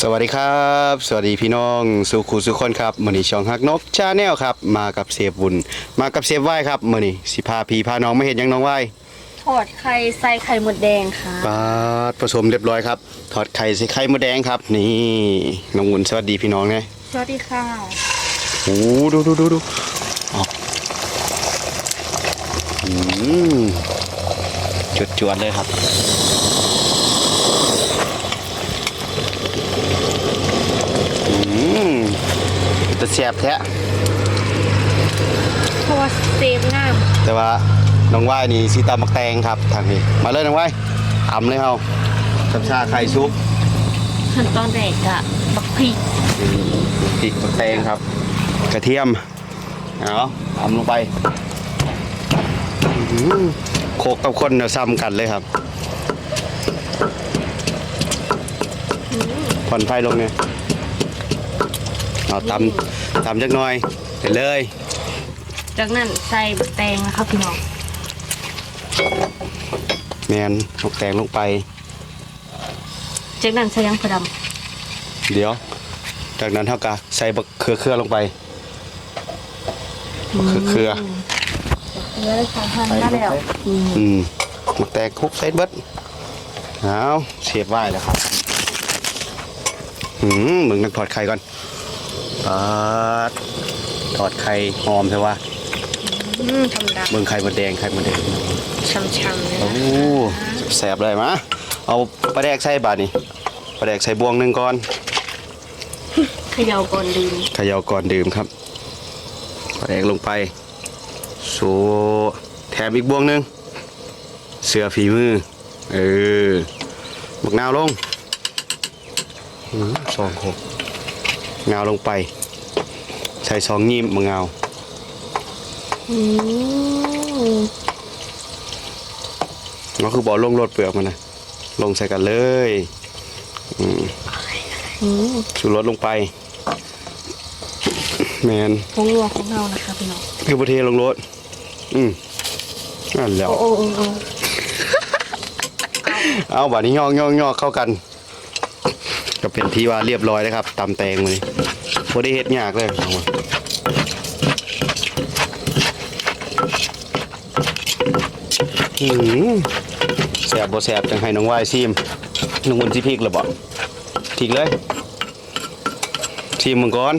สวัสดีครับ สวัสดีพี่น้องสุขุสุขคนครับมื้อนี้ช่องฮักนกชาแนลครับ มากับเซฟบุญมากับเซฟไหว้ครับมื้อนี้สิพาพี่พาน้องมาเห็นยังน้องไหว้ทอดไข่ใส่ไข่หมดแดงค่ะปาดผสมเรียบร้อยครับทอดไข่ใส่ไข่มดแดงครับ นี่น้องบุญสวัสดีพี่น้องนะสวัสดีค่ะโอ้ดูดูดูดูออกอืมจุดจวดๆเลยครับอืม จะแสบแท้เพราะว่าเซฟงามแต่ว่าน้องว่ายนี่สีตามักแตงครับทางนี้ มาเลยน้องว่ายอ่ำเลยเฮาสับชาไข่ซุปขั้นตอนแรกอะบักพริกพริกมักแตงครับ กระเทียมเอาอ่ำลงไปอื้อหือโคกกับคนเดี๋ยวซ้ำกันเลยครับผ่อนไฟลงเนี่ย เอาตำตำจักหน่อยเดี๋ยวเลยจากนั้นใส่บักแตงนะครับพี่น้องแมนมักแตงลงไป จากนั้นใส่ยังผดเดี๋ยว จากนั้นเท่ากับใส่บักเขือเครือลงไปำคือเครือเนื้อเลยค่ะหั่นมาแล้วอืมอืมมักแตงคลุกใส่เบิดเอาเสียบไว้แล้วครับอืมมึงนักถอดไข่ก่อน ปาดถอดไข่หอมใช่ปะอืมธรรมดาเบิ่งไข่มดแดงไข่มดแดงช้ำๆเลยโอ้นะแสบเลยมะเอาปลาแดกใส่บาดนี่ปลาแดกใส่บวงหนึ่งก่อนเขย่าก่อนดื่มเขย่าก่อนดื่มครับปลาแดกลงไปโซแถมอีกบวงหนึ่งเสือฝีมือเออบักนาวลงอืมสองหก งาวลงไป ใส่สองยิ้มมะงาวอืมก็คือบอลลงรถเปลือกมันนะลงใส่กันเลยอืมอืมชูรสลงไป แมนผงนัวของเรานะคะพี่น้องคือประเทศลงรถอืมนั่นแหล้วโอ้โอ้โอ้โอ้เอาบาดนี้ยอกยอกยอกเข้ากัน ก็เป็นที่ว่าเรียบร้อยแล้วครับตำแตงเลยพอได้เฮ็ดยากเลยเอามาอืมแสบบ่แสบจังให้น้องวายซิมน้องมุนสิพริกหรือบ่พริกเลยชิมมึงก่อน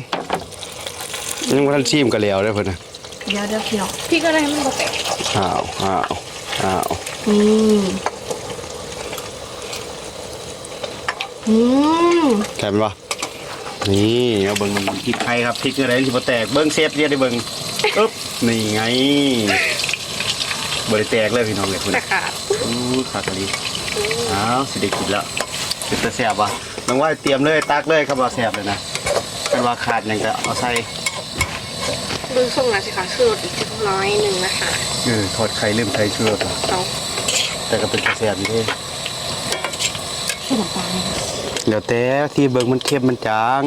ยังบ่ทันชิมก็แล้วเด้อเพิ่นน่ะเดี๋ยวเดี๋ยวพี่น้องพี่ก็ได้ให้มันบ่แตกอ้าวอ้าวอ้าวอืม อืมแข็งปะนี่เอาเบิ้งพริกไทยครับพริกอะไรที่มาแตกเบิ้งเซฟเรียกได้เบิ้งอึ๊บนี่ไงบริแตกเลยพี่น้องเลยคุณตะขาดอู้ขาดดีอ้าวสิได้กินแล้วเป็นตะแสบวะน้องว่าเตรียมเลยตักเลยครับว่าแสบเลยนะกันว่าขาดอย่างก็เอาใส่ดูส่งหน่อยสิคะคือรสอีกสักน้อยหนึ่งนะคะเออทอดไข่ลืมไข่เชื่อเอาแต่ก็เป็นตะแสบอยู่เด้ใส่น้ำตาล ไหมคะเดี๋ยวแต่ที่เบิ้งมันเค็มมันจาง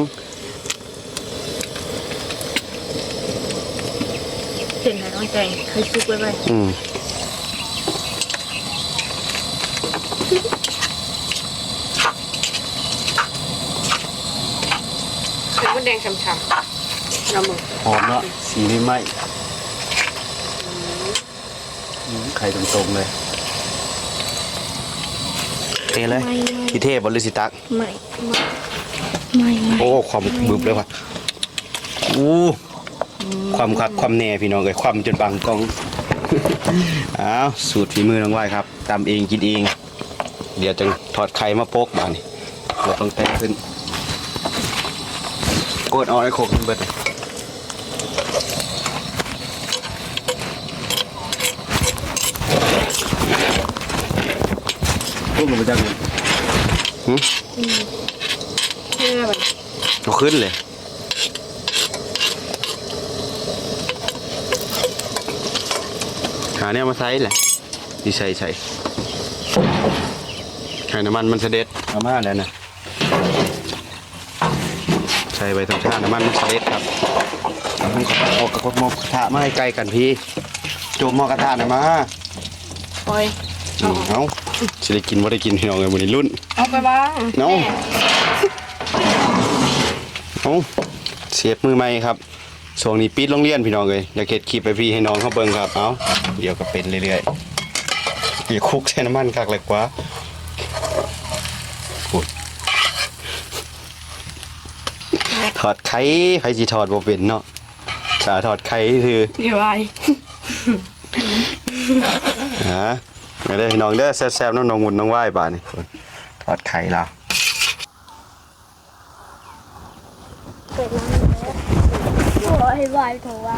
เห็นไหมน้องแจงเคยซุกไว้ไว้อืมไข่มดแดงช้ำๆเราหมดหอมเนาะสีนี่ไหมอืมไข่ตรงๆเลย เทเลยไม่พี่เทพบริสิตักไม่ไม่ไม่โอ้ความบึบเลยว่ะอู้ความคักความแน่พี่น้องเลยความจนบังกล้องอ้าวสูตรฝีมือน้องไหวายครับตำเองกินเอง เดี๋ยวจะถอดไข่มาโปกบานนี่เราต้องแตกขึ้นโกดเอาไอ้โคกมันเบิด ลูกลงไปจังเลยหึเพื่อแบบเอาขึ้นเลยหาเนี่ยมาใส่แหละดีใส่ใส่ให้น้ำมันมันเสด็จเอามาแล้วนะใส่ไปทำชาติน้ำมันมันเสด็จครับเอาออกกระทะหมอกระทะมาให้ไกลกันพี่จูบหมอกระทะหน่อยมาปล่อยอืมเอา สิได้กินว่าได้กินพี่น้องเลยวันนี้รุ่นเอาไปบ้างเนาะแม่โอ้เสียบมือใหม่ครับช่วงนี้ปิดโรงเรียนพี่น้องเลยอยากเก็ดคลิปไปพี่ให้น้องเขาเบิ่งครับเอาเดี๋ยวก็เป็นเรื่อยๆอย่าคุกใช้น้ำมันคักเลยกว่าโอ้ยถอดไข่ไข่สิถอดบ่เป็นเนาะถ้าถอดไข่คือเดี๋ยวไว้ฮะ ไม่ได้พี่น้องเด้อแซ่บๆน้องน้องหุ่นน้องไหว้บาดนี่ถอดไข่แล้วเปิดร้านเลยโอ้ยบายโถว่า